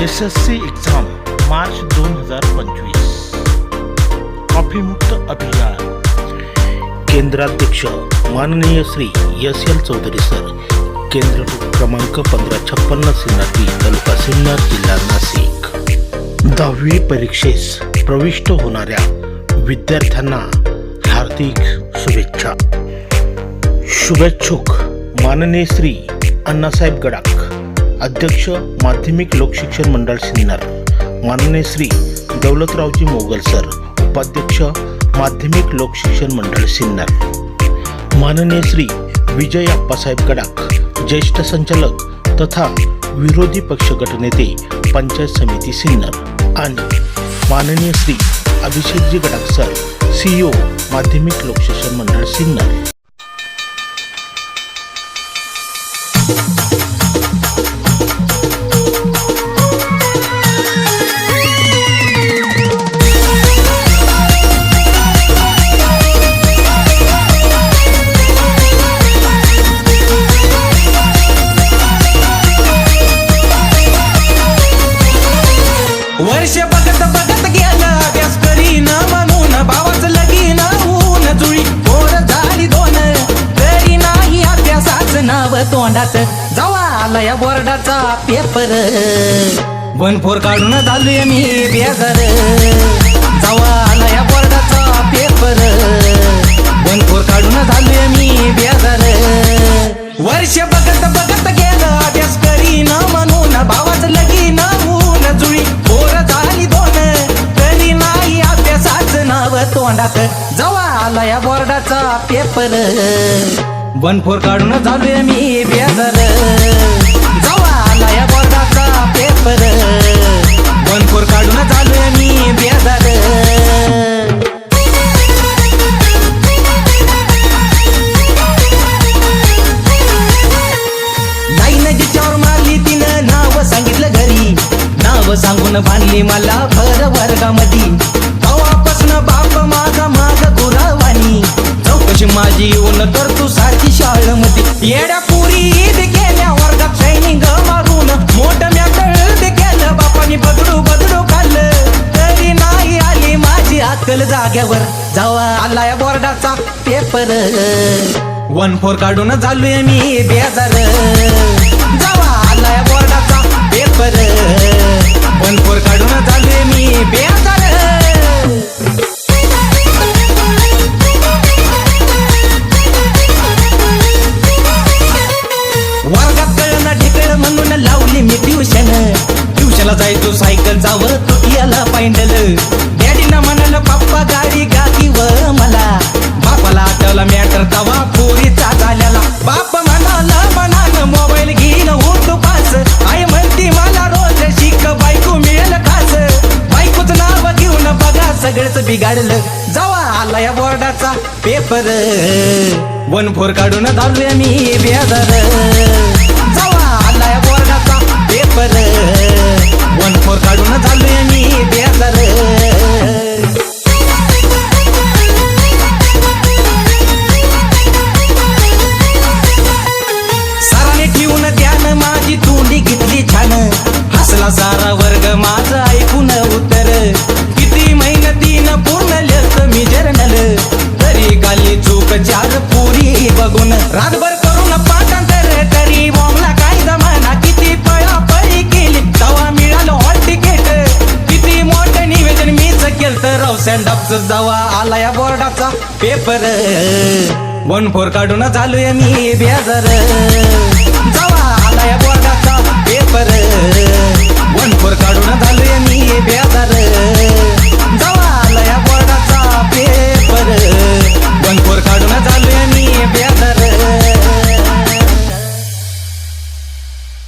S S C exam March दोन हजार पंचवीस. कॉफीमुक्त अभियान. केंद्राध्यक्ष माननीय Shri S L Chaudhari sir केंद्र क्रमांक पंधरा छप्पन्न सिन्नर तालुका सिन्नर जिल्हा नाशिक. दहावी परीक्षेस प्रविष्ट होणाऱ्या विद्यार्थ्यांना हार्दिक शुभेच्छा. शुभेच्छुक माननीय श्री अण्णासाहेब गडाख. अध्यक्ष माध्यमिक लोकशिक्षण मंडळ सिन्नर. माननीय श्री दौलतरावजी मोगल सर उपाध्यक्ष माध्यमिक लोकशिक्षण मंडळ सिन्नर. माननीय श्री विजय अप्पासाहेब गडाख ज्येष्ठ संचालक तथा विरोधी पक्ष गटनेते पंचायत समिती सिन्नर. आणि माननीय श्री अभिषेकजी गडाख सर सीईओ माध्यमिक लोकशिक्षण मंडळ सिन्नर. वर्ष बघत बघत गेला अभ्यास करीन म्हणून भावाच लगीन ऊन जुळी. थोर झाली दोन तरी नाही अभ्यासाच नाव तोंडात जवा आला या बोर्डाचा पेपर बनफोर काढून झालोय मी बेजार जवा आला या बोर्डाचा पेपर बनफोर काढून झालोय मी बेजार वर्ष तोंडात जवा आला या बोर्डाचा पेपर बनफोर काढून झालोय मी बेदर. जवा आला या बोर्डाचा पेपर बनफोर काढून झालोय मी बेदर. मारली तिनं सांगितलं घरी. नाव सांगून बांधली मला भर वर्गामधी. तुझी माझी येऊन तर तू सारखी शाळेमध्ये. येड्या पुरी ईद केल्या वर्गात ट्रेनिंग मारून. मोठ म्याकळ केलं बापानी बदडू बदडू खाल्लं. तरी नाही आली माझी अक्कल जाग्यावर. जावा आला या बोर्डाचा पेपर वन फोर काढून झालोय मी बेजार. जावा आला या बोर्डाचा पेपर वन फोर काढून झालोय मी बेजार. ट्युशनला जायचो सायकल जावं तो याला पायंडल. डॅडीनं म्हणाल पप्पा गाडी गाती व मला बापाला आठवला मॅटर तवा पोरीचा झाल्याला. बाप म्हणाला म्हणाल मोबाईल घेईन होतो पास आई म्हणती मला रोज शिक बायको मिळेल खास. बायकोच नाव घेऊन बघा सगळंच बिघाडलं. जावा आला या बोर्डाचा पेपर वन फोर काढून धावलोय मी बेदर जावा आला या बोर्डाचा पेपर काढून झाले मी बेजार सराने ठेवून ध्यान माझी तोंडी घेतली छान. हसला सारा वर्ग माझ ऐकून उत्तर. किती मेहनतीनं पूर्ण लिहिलं मी जर्नल तरी काली चूक चार पुरी बघून रातभर केलं तर जावा आला या बोर्डाचा पेपर वन फोर काढून झालोय मी बेजार.